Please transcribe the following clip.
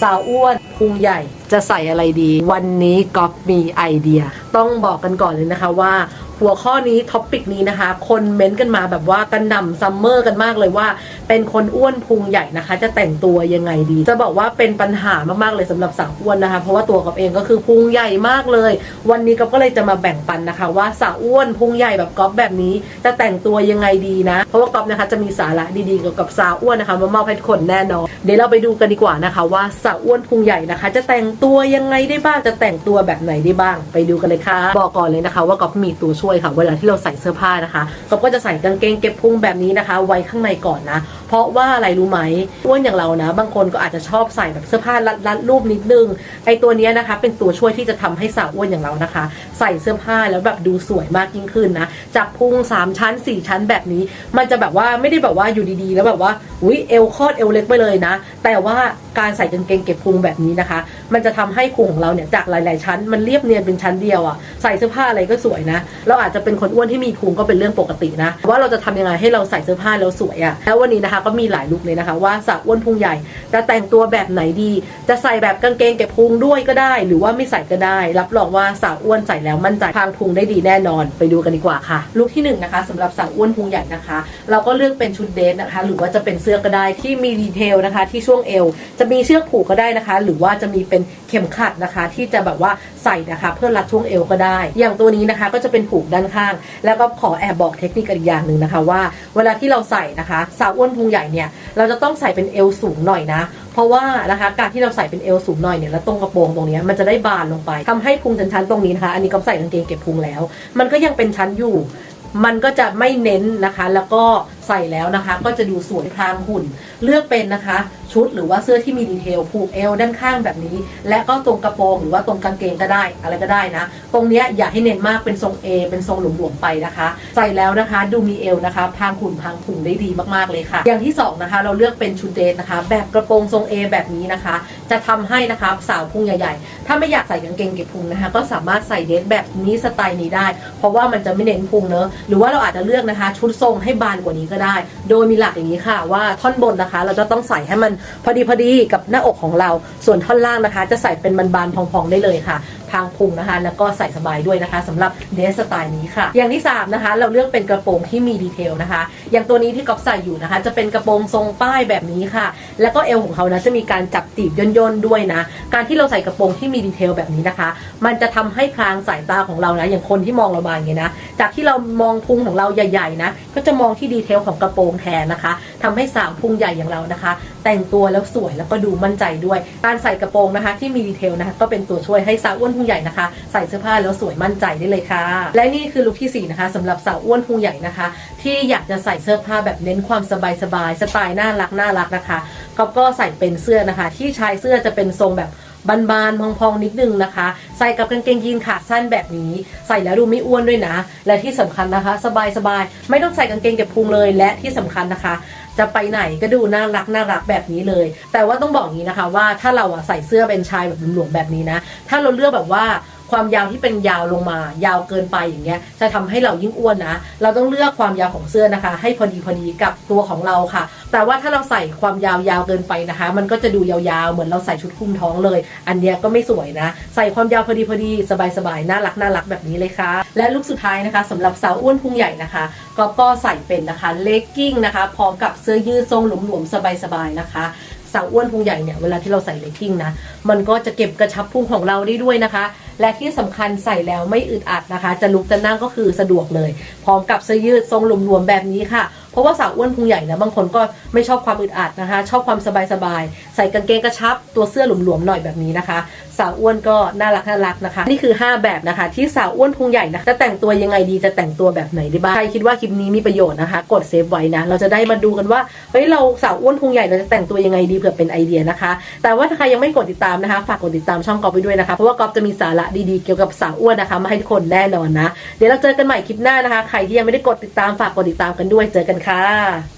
สาวอ้วนพุงใหญ่จะใส่อะไรดี วันนี้ก๊อฟมีไอเดีย ต้องบอกกันก่อนเลยนะคะว่า หัวข้อนี้ท็อปปิกนี้นะคะ คนเม้นต์กันมาแบบว่ากันหน่ำซัมเมอร์กันมากเลยว่า เป็นคนอ้วนพุงใหญ่นะคะ จะแต่งตัวยังไงดี จะบอกว่าเป็นปัญหามากๆเลยสำหรับสาวอ้วนนะคะ เพราะว่าตัวก๊อฟเองก็คือพุงใหญ่มากเลย วันนี้ก็เลยจะมาแบ่งปันนะคะ ว่าสาวอ้วนพุงใหญ่แบบก๊อฟแบบนี้ จะแต่งตัวยังไงดีนะ เพราะว่าก๊อฟนะคะจะมีสาระดีๆเกี่ยวกับสาวอ้วนนะคะมามอบให้ทุกคนแน่นอนเดี๋ยวเราไปดูกันดีกว่านะคะ ว่าสาวอ้วนพุงใหญ่นะคะ จะแต่งตัวยังไงได้บ้างจะแต่งตัวแบบไหนได้บ้าง ไปดูกันเลยค่ะ บอกก่อนเลยนะคะ ว่าก๊อฟมีตัวช่วยค่ะ เวลาที่เราใส่เสื้อผ้านะคะก๊อฟก็จะใส่กางเกงเก็บพุงแบบนี้นะคะ ไว้ข้างในก่อนนะ เพราะว่าอะไรรู้ไหมอ้วนอย่างเรานะ บางคนก็อาจจะชอบใส่แบบเสื้อผ้ารัดๆรูปนิดนึงไอตัวนี้นะคะ เป็นตัวช่วยที่จะทำให้สาวอ้วนอย่างเรานะคะ ใส่เสื้อผ้าแล้วแบบดูสวยมากยิ่งขึ้นนะจากพุง3ชั้น 4 ชั้นแบบนี้ มันจะแบบว่าไม่ได้แบบว่าอยู่ดีๆ แล้วแบบว่าอุ้ยเอวคอดเอวเล็กไปเลยนะ แต่ว่าการใส่กางเกงเก็บพุงแบบนี้นะคะ มันจะทำให้พุงของเราเนี่ยจากหลาย ๆ ชั้น มันเรียบเนียนเป็นชั้นเดียวอะ่ะใส่เสื้อผ้าอะไรก็สวยนะ เราอาจจะเป็นคนอ้วนที่มีพุงก็เป็นเรื่องปกตินะว่าเราจะทำยังไงให้เราใส่เสื้อผ้าแล้วสวยอะ่ะแล้ววันนี้นะคะก็มีหลายลุกเลยนะคะ ว่าสาวอ้วนพุงใหญ่จะแต่งตัวแบบไหนดี จะใส่แบบกางเกงเก็บพุงด้วยก็ได้ หรือว่าไม่ใส่ก็ได้ รับรองว่าสาวอ้วนใส่แล้วมั่นใจพางพุงได้ดีแน่นอน ไปดูกันดีกว่าค่ะลุคที่หนึ่งนะคะสำหรับสาวอ้วนพุงใหญ่นะคะ เราก็เลือกเป็นชุดเดทนะคะ หรือว่าจะเป็นเสื้อก็ได้ที่มีดีเทลนะคะ ที่ช่วงเอว จะมีเชือกผูกก็ได้นะคะ หรือว่าจะมีเป็นเข็มขัดนะคะ ที่จะแบบว่าใส่นะคะ เพื่อรัดช่วงเอวก็ได้ อย่างตัวนี้นะคะก็จะเป็นผูกด้านข้าง แล้วก็ขอแอบบอกเทคนิคอีกอย่างหนึ่งนะคะว่า เวลาที่เราใส่นะคะ สาวอ้วนพุงใหญ่เนี่ยเราจะต้องใส่เป็นเอวสูงหน่อยนะ ราะว่านะคะการที่เราใส่เป็นเอวสูงหน่อยเนี่ยแล้วตรงกระโปรงตรงนี้มันจะได้บานลงไปทำให้พุงชั้นๆตรงนี้นะคะอันนี้ก็ใส่กางเกงเก็บพุงแล้ว มันก็ยังเป็นชั้นอยู่ มันก็จะไม่เน้นนะคะ แล้วก็ ใส่แล้วนะคะ ก็จะดูสวยพรางหุ่น เลือกเป็นนะคะ ชุดหรือว่าเสื้อที่มีดีเทลผูกเอวด้านข้างแบบนี้ และก็ตรงกระโปรงหรือว่าตรงกางเกงก็ได้ อะไรก็ได้นะ ตรงเนี้ยอย่าให้เน้นมากเป็นทรง A เป็นทรงหลวมๆไปนะคะ ใส่แล้วนะคะ ดูมีเอวนะคะพรางหุ่นพรางพุงได้ดีมากๆเลยค่ะ อย่างที่สองนะคะเราเลือกเป็นชุดเดทนะคะ แบบกระโปรงทรง A แบบนี้นะคะ จะทำให้นะคะสาวพุงใหญ่ๆ ถ้าไม่อยากใส่กางเกงเก็บพุงนะคะ ก็สามารถใส่เดทแบบนี้สไตล์นี้ได้ เพราะว่ามันจะไม่เน้นพุงเนอะหรือว่าเราอาจจะเลือกนะคะ ชุดทรงให้บานกว่านี้ก็ได้ โดยมีหลักอย่างนี้ค่ะว่าท่อนบนนะคะ เราจะต้องใส่ให้มันพอดีพอดีกับหน้าอกของเรา ส่วนท่อนล่างนะคะ จะใส่เป็นบานๆพองๆได้เลยค่ะพรางพุงนะคะ แล้วก็ใส่สบายด้วยนะคะสำหรับเดรสสไตล์นี้ค่ะ อย่างที่3นะคะเราเลือกเป็นกระโปรงที่มีดีเทลนะคะ อย่างตัวนี้ที่ก๊อฟใส่อยู่นะคะ จะเป็นกระโปรงทรงป้ายแบบนี้ค่ะ แล้วก็เอวของเขานะจะมีการจับตีบย่นๆด้วยนะ การที่เราใส่กระโปรงที่มีดีเทลแบบนี้นะคะ มันจะทำให้พรางสายตาของเรานะ อย่างคนที่มองเรามาอย่างเงี้ยนะ จากที่เรามองพุงของเราใหญ่ๆนะ ก็จะมองที่ดีเทลของกระโปรงแทนนะคะทำให้สาวพุงใหญ่อย่างเรานะคะ แต่งตัวแล้วสวยแล้วก็ดูมั่นใจด้วย การใส่กระโปรงนะคะ ที่มีดีเทลนะคะก็เป็นตัวช่วยให้สาวอ้วนพุงใหญ่นะคะ ใส่เสื้อผ้าแล้วสวยมั่นใจได้เลยค่ะ และนี่คือลุคที่สี่นะคะสำหรับสาวอ้วนพุงใหญ่นะคะ ที่อยากจะใส่เสื้อผ้าแบบเน้นความสบายสบายสไตล์น่ารักน่ารักนะคะก็ก็ใส่เป็นเสื้อนะคะ ที่ชายเสื้อจะเป็นทรงแบบ บานๆพองๆนิดนึงนะคะ ใส่กับกางเกงยีนขาสั้นแบบนี้ ใส่แล้วดูไม่อ้วนด้วยนะ และที่สำคัญนะคะ สบายๆไม่ต้องใส่กางเกงเก็บพุงเลย และที่สำคัญนะคะจะไปไหนก็ดูน่ารักน่ารักแบบนี้เลย แต่ว่าต้องบอกอย่างนี้นะคะว่าถ้าเราอะใส่เสื้อเป็นชายแบบหลวมๆแบบนี้นะ ถ้าเราเลือกแบบว่าความยาวที่เป็นยาวลงมา ยาวเกินไปอย่างเงี้ย จะทำให้เรายิ่งอ้วนนะ เราต้องเลือกความยาวของเสื้อนะคะ ให้พอดีพอดีกับตัวของเราค่ะแต่ว่าถ้าเราใส่ความยาวยาวเกินไปนะคะ มันก็จะดูยาวๆ เหมือนเราใส่ชุดคลุมท้องเลย อันเนี้ยก็ไม่สวยนะ ใส่ความยาวพอดีพอดีสบายๆน่ารักน่ารักแบบนี้เลยค่ะ และลุคสุดท้ายนะคะสำหรับสาวอ้วนพุงใหญ่นะคะ ก็ก็ใส่เป็นนะคะเลกกิ้งนะคะพร้อมกับเสื้อยืดทรงหลวมๆสบายๆนะคะสาวอ้วนพุงใหญ่เนี่ยเวลาที่เราใส่เลกกิ้งนะมันก็จะเก็บกระชับพุงของเราได้ด้วยนะคะ และที่สำคัญใส่แล้วไม่อึดอัดนะคะ จะลุกจะนั่งก็คือสะดวกเลย พร้อมกับเสื้อยืดทรงหลวมๆแบบนี้ค่ะ ราะว่าสาวอ้วนพุงใหญ่นะบางคนก็ไม่ชอบความอึดอัดนะคะ ชอบความสบายๆใส่กางเกงกระชับ ตัวเสื้อหลวมๆหน่อยแบบนี้นะคะ สาวอ้วนก็น่ารักน่ารักนะคะ นี่คือ 5 แบบนะคะ ที่สาวอ้วนพุงใหญ่นะจะแต่งตัวยังไงดีจะแต่งตัวแบบไหนได้บ้างใครคิดว่าคลิปนี้มีประโยชน์นะคะ กดเซฟไว้นะเราจะได้มาดูกันว่าเฮ้ยเราสาวอ้วนพุงใหญ่เราจะแต่งตัวยังไงดีเผื่อเป็นไอเดียนะคะ แต่ว่าถ้าใครยังไม่กดติดตามนะคะ ฝากกดติดตามช่องกอฟไปด้วยนะคะ เพราะว่ากอฟจะมีสาระดีๆเกี่ยวกับสาวอ้วนนะคะ มาให้ทุกคนแน่นอนนะ เดี๋ยวเราเจอกันใหม่คลิปหน้านะคะ ใครที่ยังไม่ได้กดติดตามฝากกดติดตามกันด้วยเจอกันค่ะ